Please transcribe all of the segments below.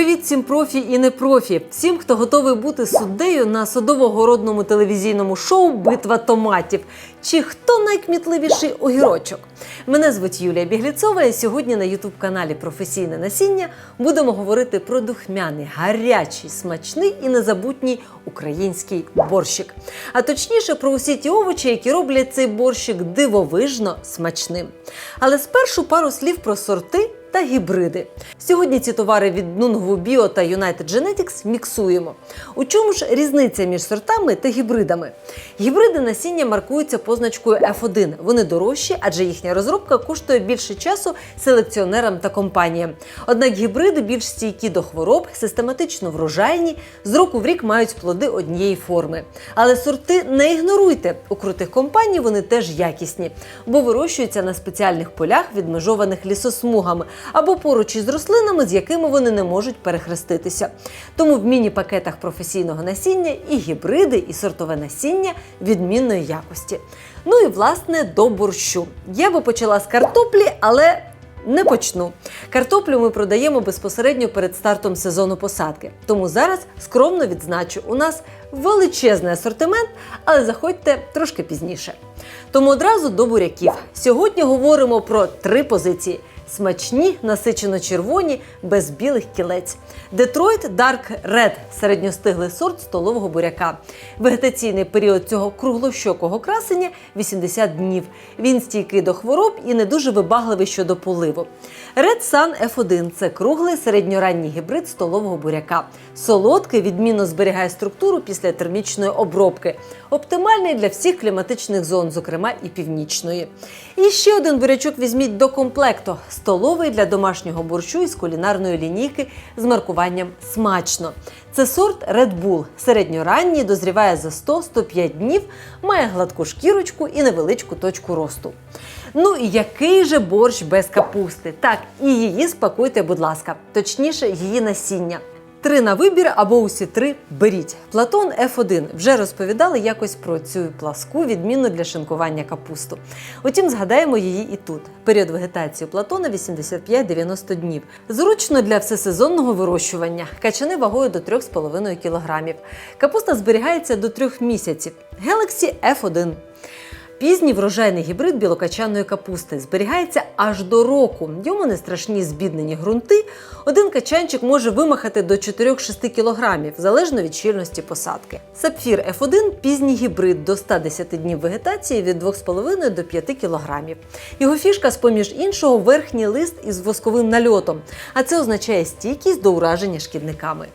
Привіт всім профі і не профі, всім, хто готовий бути суддею на садово-городному телевізійному шоу Битва томатів. Чи хто найкмітливіший огірочок? Мене звуть Юлія Бігліцова, і сьогодні на ютуб-каналі Професійне насіння будемо говорити про духмяний, гарячий, смачний і незабутній український борщик. А точніше про усі ті овочі, які роблять цей борщик дивовижно смачним. Але спершу пару слів про сорти та гібриди. Сьогодні ці товари від Nungwu Bio та United Genetics міксуємо. У чому ж різниця між сортами та гібридами? Гібриди насіння маркуються позначкою F1. Вони дорожчі, адже їхня розробка коштує більше часу селекціонерам та компаніям. Однак гібриди більш стійкі до хвороб, систематично врожайні, з року в рік мають плоди однієї форми. Але сорти не ігноруйте. У крутих компаній вони теж якісні, бо вирощуються на спеціальних полях, відмежованих лісосмугами або поруч із рослинами, з якими вони не можуть перехреститися. Тому в міні-пакетах професійного насіння і гібриди, і сортове насіння відмінної якості. Ну і власне до борщу. Я би почала з картоплі, але. Не почну. Картоплю ми продаємо безпосередньо перед стартом сезону посадки. Тому зараз скромно відзначу, у нас величезний асортимент, але заходьте трошки пізніше. Тому одразу до буряків. Сьогодні говоримо про три позиції: смачні, насичено червоні, без білих кілець. Детройт Dark Red – середньостиглий сорт столового буряка. Вегетаційний період цього круглощокого красення 80 днів. Він стійкий до хвороб і не дуже вибагливий щодо поливу. Red Sun F1 – це круглий середньоранній гібрид столового буряка. Солодкий, відмінно зберігає структуру після термічної обробки. Оптимальний для всіх кліматичних зон, зокрема і північної. І ще один бурячок візьміть до комплекту столовий для домашнього борщу із кулінарної лінійки з маркуванням смачно. Це сорт Red Bull. Середньоранній дозріває за 100-105 днів, має гладку шкірочку і невеличку точку росту. Ну і який же борщ без капусти? Так, і її спакуйте, будь ласка, точніше, її насіння. Три на вибір або усі три беріть. Платон F1 вже розповідали якось про цю пласку, відмінну для шинкування капусту. Утім, згадаємо її і тут. Період вегетації платона 85-90 днів. Зручно для всесезонного вирощування. Качани вагою до 3,5 кг. Капуста зберігається до 3 місяців. Galaxy F1 Пізній врожайний гібрид білокачаної капусти зберігається аж до року. Йому не страшні збіднені ґрунти. Один качанчик може вимахати до 4-6 кілограмів, залежно від щільності посадки. Сапфір F1 пізній гібрид до 110 днів вегетації від 2,5 до 5 кілограмів. Його фішка, з поміж іншого, верхній лист із восковим нальотом, а це означає стійкість до ураження шкідниками.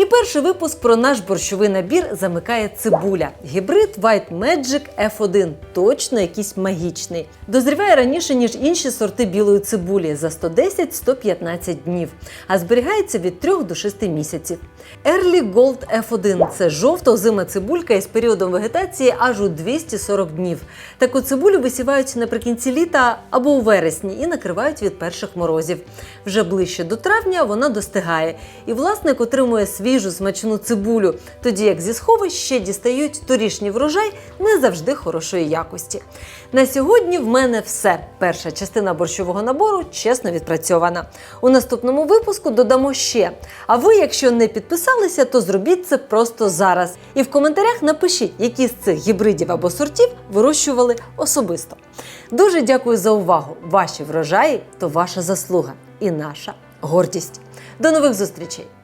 І перший випуск про наш борщовий набір замикає цибуля. Гібрид White Magic F1. Точно якийсь магічний. Дозріває раніше, ніж інші сорти білої цибулі за 110-115 днів, а зберігається від 3 до 6 місяців. Early Gold F1 це жовто-озима цибулька із періодом вегетації аж у 240 днів. Таку цибулю висівають наприкінці літа або у вересні і накривають від перших морозів. Вже ближче до травня вона достигає, і власник отримує свіжу смачну цибулю, тоді як зі сховищ ще дістають торішній врожай не завжди хорошої якості. На сьогодні в мене все. Перша частина борщового набору чесно відпрацьована. У наступному випуску додамо ще. А ви, якщо не підписалися, то зробіть це просто зараз. І в коментарях напишіть, які з цих гібридів або сортів вирощували особисто. Дуже дякую за увагу! Ваші врожаї то ваша заслуга і наша гордість. До нових зустрічей!